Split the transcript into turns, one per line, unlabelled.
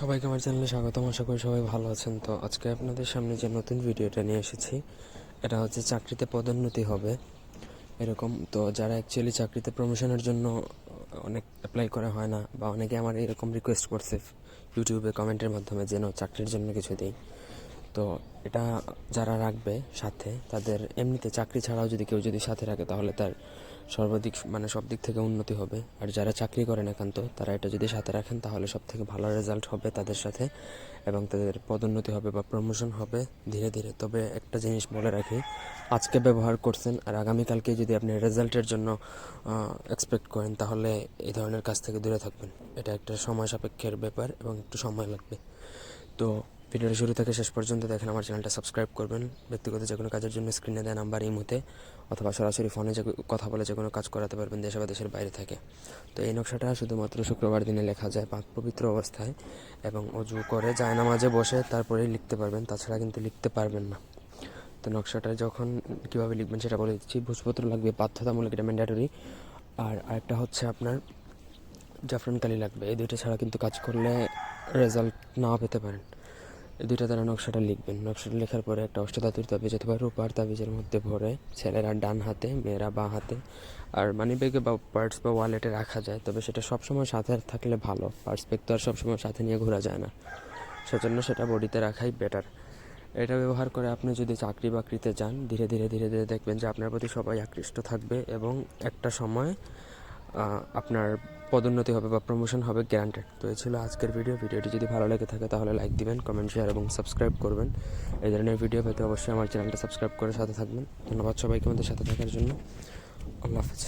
সবাইকে আমার চ্যানেলে স্বাগতম। আশা করি সবাই ভালো আছেন। তো আজকে আপনাদের সামনে যে নতুন ভিডিওটা নিয়ে এসেছি, এটা হচ্ছে চাকরিতে পদোন্নতি হবে। এরকম তো যারা অ্যাকচুয়ালি চাকরিতে প্রমোশনের জন্য অনেক অ্যাপ্লাই করা হয় না বা অনেকে আমার এরকম রিকোয়েস্ট করছে ইউটিউবে কমেন্টের মাধ্যমে যেন চাকরির জন্য কিছু দিই। তো এটা যারা রাখবে সাথে, তাদের এমনিতে চাকরি ছাড়াও যদি কেউ যদি সাথে রাখে, তাহলে তার সর্বাধিক মানে সব দিক থেকে উন্নতি হবে। আর যারা চাকরি করেন একান্ত, তারা এটা যদি সাথে রাখেন, তাহলে সব থেকে ভালো রেজাল্ট হবে তাদের সাথে এবং তাদের পদোন্নতি হবে বা প্রমোশন হবে ধীরে ধীরে। তবে একটা জিনিস বলে রাখি, আজকে ব্যবহার করছেন আর আগামীকালকে যদি আপনি রেজাল্টের জন্য এক্সপেক্ট করেন, তাহলে এই ধরনের কাজ থেকে দূরে থাকবেন। এটা একটা সময় সাপেক্ষের ব্যাপার এবং একটু সময় লাগবে। তো ভিডিওটা শুরু থেকে শেষ পর্যন্ত দেখেন, আমার চ্যানেলটা সাবস্ক্রাইব করবেন। ব্যক্তিগত যে কোনো কাজের জন্য স্ক্রিনে দেওয়া নাম্বার এই মুহূর্তে অথবা সরাসরি ফোনে যে কথা বলে যে কোনো কাজ করাতে পারবেন দেশে বা দেশের বাইরে থেকে। তো এই নকশাটা শুধুমাত্র শুক্রবার দিনে লেখা যায় পাক পবিত্র অবস্থায়, এবং অজু করে জায়নামাজে বসে তারপরেই লিখতে পারবেন, তাছাড়া কিন্তু লিখতে পারবেন না। তো নকশাটা যখন কীভাবে লিখবেন সেটা বলে দিচ্ছি। ভোজপত্র লাগবে, বাধ্যতামূলক এটা ম্যান্ডেটরি আর আরেকটা হচ্ছে আপনার জাফরান কালি লাগবে। এই দুইটা ছাড়া কিন্তু কাজ করলে রেজাল্ট নাও পেতে পারেন। দুইটা দ্বারা নকশাটা লিখবেন। নকশাটা লেখার পরে একটা অষ্টধাতুর তাবিজ অথবা রূপার তাবিজের মধ্যে ভরে ছেলেরা ডান হাতে, মেয়েরা বাঁ হাতে আর মানি ব্যাগে বা পার্টস বা ওয়ালেটে রাখা যায়। তবে সেটা সবসময় সাথে থাকলে ভালো। পার্টস ব্যাগ তো আর সবসময় সাথে নিয়ে ঘোরা যায় না। সেজন্য সেটা বডিতে রাখাই বেটার। এটা ব্যবহার করে আপনি যদি চাকরি বাকরিতে যান, ধীরে ধীরে ধীরে ধীরে দেখবেন যে আপনার প্রতি সবাই আকৃষ্ট থাকবে এবং একটা সময় আপনার পদোন্নতি হবে বা প্রমোশন হবে গ্যারান্টেড তো এই ছিল আজকের ভিডিও ভিডিওটি যদি ভালো লেগে থাকে, তাহলে লাইক দিবেন কমেন্ট শেয়ার এবং সাবস্ক্রাইব করবেন। এই ধরনের ভিডিও পেতে অবশ্যই আমার চ্যানেলটা সাবস্ক্রাইব করে সাথে থাকবেন। ধন্যবাদ সবাইকে আমাদের সাথে থাকার জন্য। আল্লাহ হাফেজ।